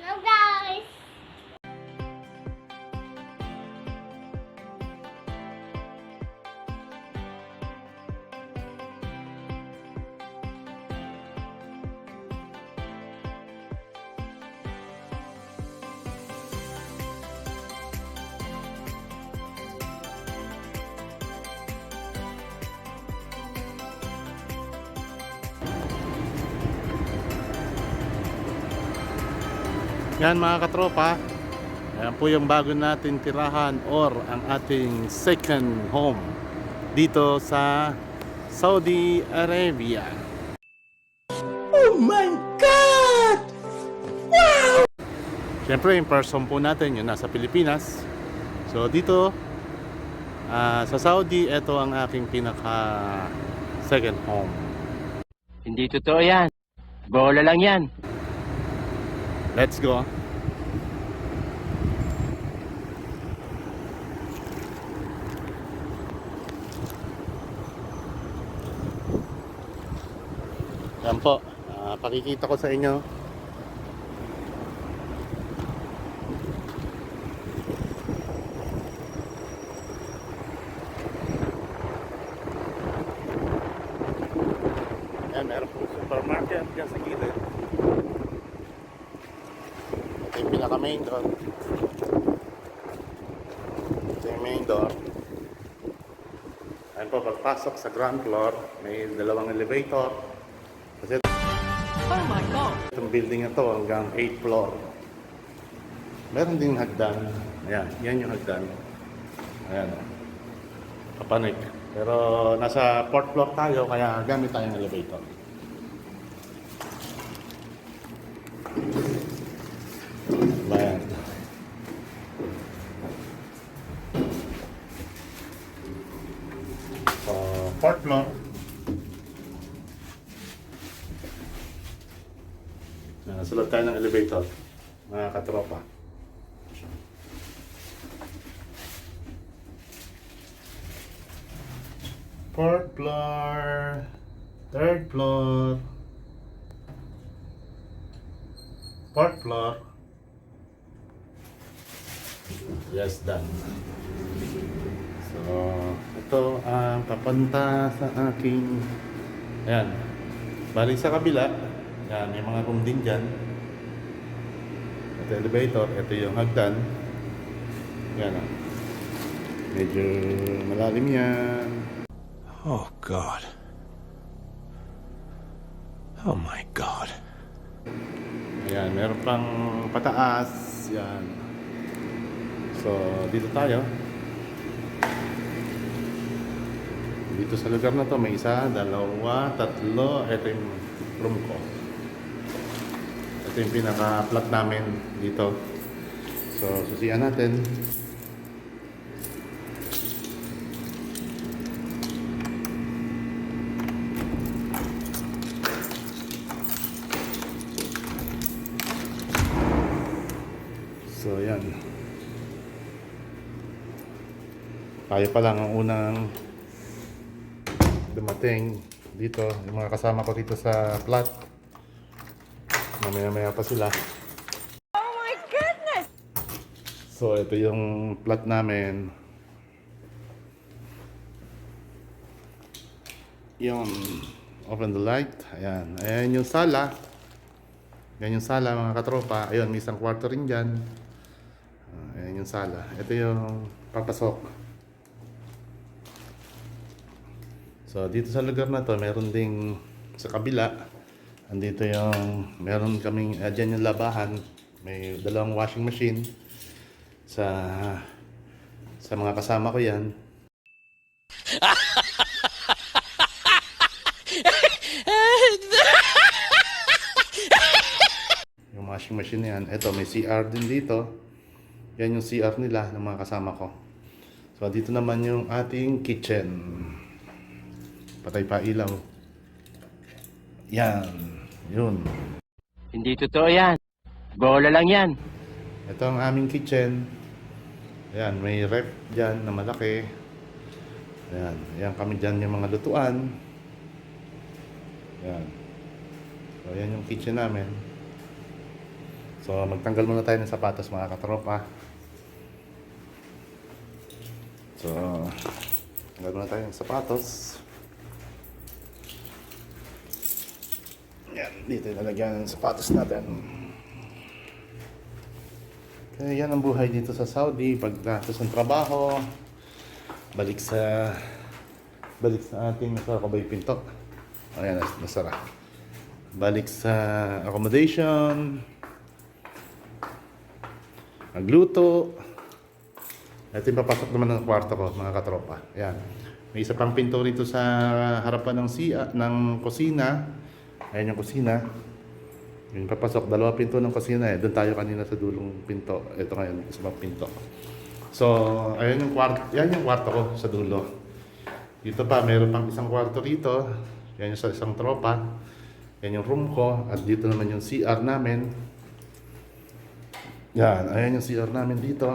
não dá. Yan mga katropa. Yan po yung bago natin tirahan or ang ating second home dito sa Saudi Arabia. Oh my God! Siyempre, yung first home po natin, yun nasa Pilipinas. So, dito, ah, sa Saudi, ito ang aking pinaka second home. Hindi totoo yan. Bola lang yan. Let's go. Yan po. Ah, pakikita ko sa inyo. Yan, meron po supermarket dyan sa gilid. Ito yung pinaka main door. Ito yung main door. Ayan po, pagpasok sa ground floor, may dalawang elevator. Oh my God! itong building na to hanggang 8th floor. Meron ding hagdan. Ayan, yan yung hagdan. Ayan. Kapanik. Pero nasa 4th floor tayo, kaya gamit tayong elevator. Ayan. So, 4th floor. Uh, sulat tayo ng elevator, mga katropa. Fourth floor, third floor, fourth floor. Yes, done. So, ito ang papunta sa aking, ayan, balik sa kabila, yan, may mga room din dyan. Ito elevator, ito yung hagdan. Yan ah. Medyo malalim yan. Oh God. Oh my God. Ayan, meron pang pataas. Yan. So, dito tayo. Dito sa lugar na to, may isa, dalawa, tatlo. Ito yung room ko. Ito yung pinaka-plot namin dito. So, susiyan natin. So, yan. Tayo pa lang ang unang dumating dito. Yung mga kasama ko dito sa flat. Mamaya-maya pa sila. Oh my goodness! So, ito yung flat namin. Yung open the light. Ayan. Ayan yung sala. Yan yung sala mga katropa. Ayun, may isang kwarto rin dyan. Ayan yung sala. Ito yung papasok. So, dito sa lugar na to, meron ding sa kabila. Andito yung, meron kaming, uh, dyan yung labahan. May dalawang washing machine. Sa, sa mga kasama ko yan. yung washing machine yan. Ito, may CR din dito. Yan yung CR nila ng mga kasama ko. So, dito naman yung ating kitchen. Patay pa ilaw. Yan. Yun. Hindi totoo yan. Bola lang yan. Ito ang aming kitchen. Ayan, may ref dyan na malaki. Ayan, ayan kami dyan yung mga lutuan. Ayan. So, ayan yung kitchen namin. So, magtanggal muna tayo ng sapatos mga katropa. So, tanggal muna tayo ng sapatos. Yan, dito yung lalagyan ng sapatos natin. Kaya yan ang buhay dito sa Saudi. Pagkatapos ng trabaho, balik sa balik sa ating sa kabay pinto. Ayan, nas- nasara. Balik sa accommodation. Magluto. Ito yung papasok naman ng kwarto ko, mga katropa. Ayan. May isa pang pinto rito sa harapan ng siya, ng kusina. Ayan yung kusina. Yung papasok, dalawa pinto ng kusina eh. Doon tayo kanina sa dulong pinto. Ito ngayon, isa pang pinto. So, ayan yung kwarto, yan yung kwarto ko sa dulo. Dito pa, meron pang isang kwarto rito. Yan yung sa isang tropa. Yan yung room ko. At dito naman yung CR namin. Yan, ayan yung CR namin dito.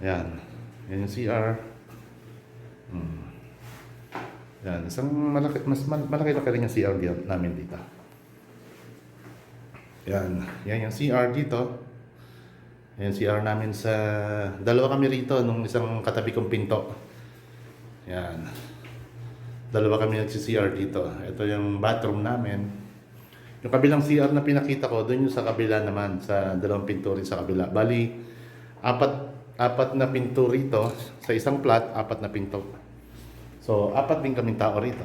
Yan. Yan yung CR. Hmm. Yan, isang malaki, mas mal- malaki-laki rin yung CR namin dito. Yan, yan yung CR dito. Yan CR namin sa... Dalawa kami rito nung isang katabi kong pinto. Yan. Dalawa kami nagsi-CR dito. Ito yung bathroom namin. Yung kabilang CR na pinakita ko, doon yung sa kabila naman, sa dalawang pinto rin sa kabila. Bali, apat, apat na pinto rito, sa isang flat, apat na pinto. So, apat din kaming tao rito.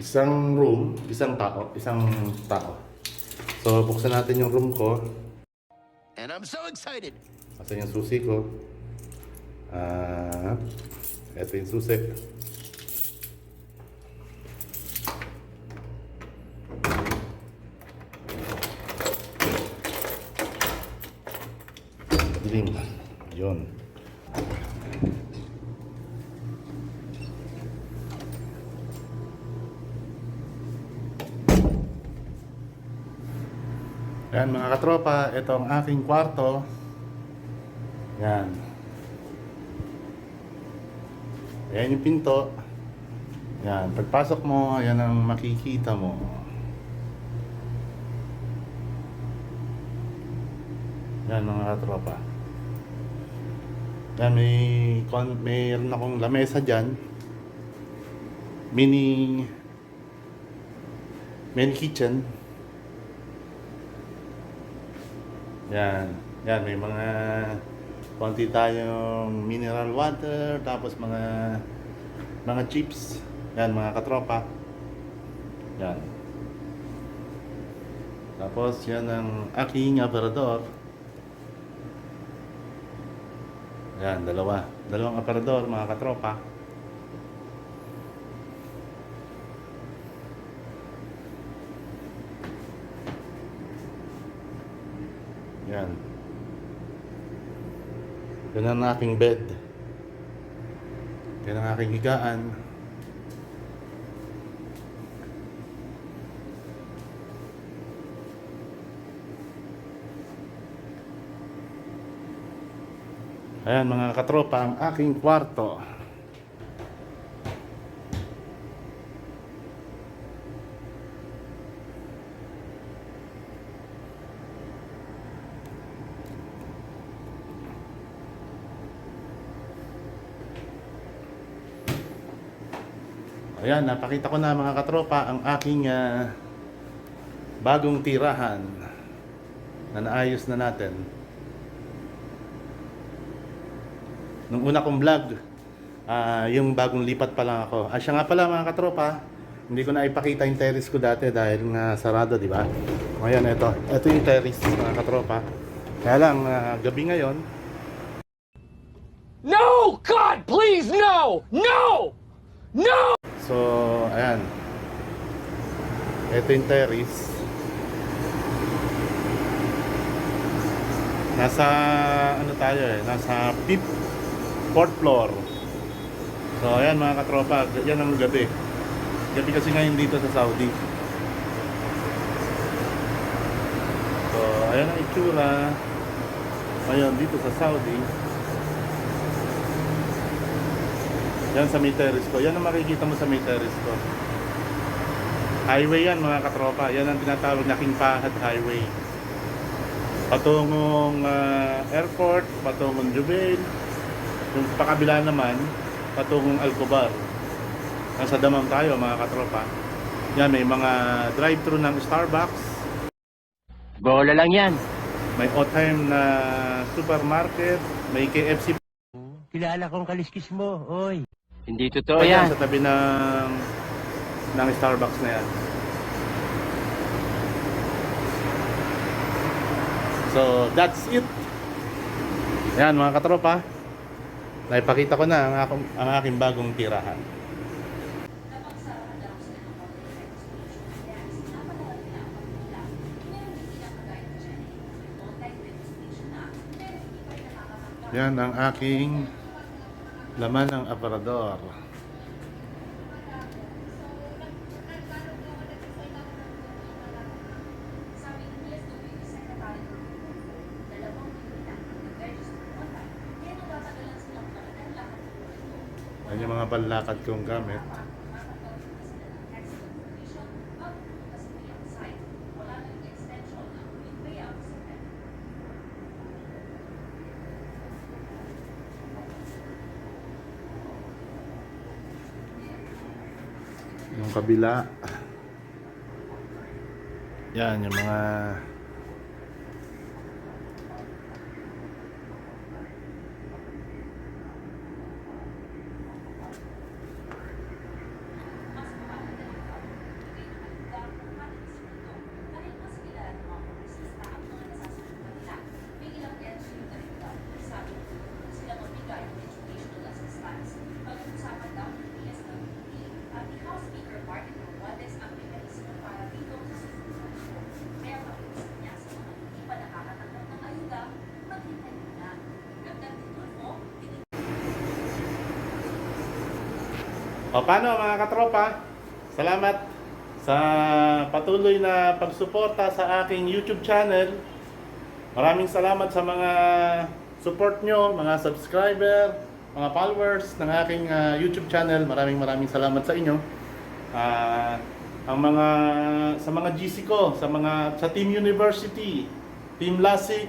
Isang room, isang tao, isang tao. So, buksan natin yung room ko. And I'm so excited. Asan yung susi ko? Ah, ito yung susi. Dilim. Yun. Yan mga katropa, ito ang aking kwarto. Yan. Ayan yung pinto. Yan. Pagpasok mo, yan ang makikita mo. Yan mga katropa. Yan, may, mayroon akong lamesa dyan. Mini, mini kitchen. Yan. Yan, may mga konti tayong mineral water, tapos mga mga chips. Yan, mga katropa. Yan. Tapos, yan ang aking aparador. Yan, dalawa. Dalawang aparador, mga katropa. Yan. Yan ang aking bed. Yan ang aking higaan. Ayan mga katropa, ang aking kwarto. Ayan, napakita ko na mga katropa ang aking ah, bagong tirahan na naayos na natin. Nung una kong vlog, ah, yung bagong lipat pa lang ako. Siya nga pala mga katropa, hindi ko na ipakita yung terrace ko dati dahil nga sarado, di ba? Ngayon, ito. Ito yung terrace mga katropa. Kaya lang, ah, gabi ngayon, No! God, please, no! No! No! So, ayan. Ito yung terrace. Nasa, ano tayo eh, nasa fifth, fourth floor. So, ayan mga katropa, yan ang gabi. Gabi kasi ngayon dito sa Saudi. So, ayan ang itsura. Ngayon dito sa Saudi. Yan sa may terrace ko. Yan ang makikita mo sa may terrace ko. Highway yan mga katropa. Yan ang tinatawag na King Fahad Highway. Patungong ah, airport, patungong Jubail. Yung pakabila naman, patungong Alcobar. Nasa damam tayo mga katropa. Yan, may mga drive-thru ng Starbucks. Bola lang yan. May all-time na supermarket. May KFC Kilala kong kaliskis mo, oy. Hindi totoo pa yan sa tabi ng ng Starbucks na yan. So, that's it. Yan mga katropa. Naipakita ko na ang, akong, ang aking bagong tirahan. Yan ang aking laman ng aparador. Yan yung mga panlakad kong gamit. Yung kabila. Yan, yung mga O paano mga katropa? Salamat sa patuloy na pagsuporta sa aking YouTube channel. Maraming salamat sa mga support nyo, mga subscriber, mga followers ng aking ah, YouTube channel. Maraming maraming salamat sa inyo. Ah, ang mga sa mga GC ko, sa mga sa Team University, Team Lasik,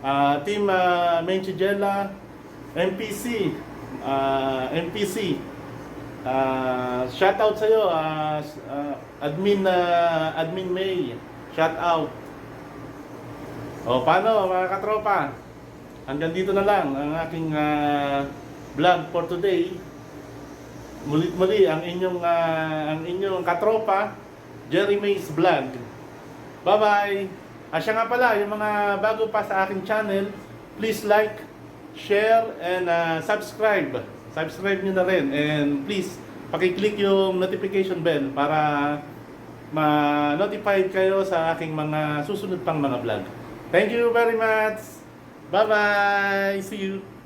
ah, Team uh, Menchigela, MPC, ah, MPC, Ah, shout out sa iyo, admin ah, admin May. Shout out. O paano mga katropa? Hanggang dito na lang ang aking ah, vlog for today. Mulit-muli ang inyong ah, ang inyong katropa Jerry May's vlog. Bye-bye. Ah, siya nga pala, yung mga bago pa sa aking channel, please like, share, and ah, subscribe. Subscribe nyo na rin. And please, pakiclick yung notification bell para ma-notified kayo sa aking mga susunod pang mga vlog. Thank you very much. Bye-bye. See you.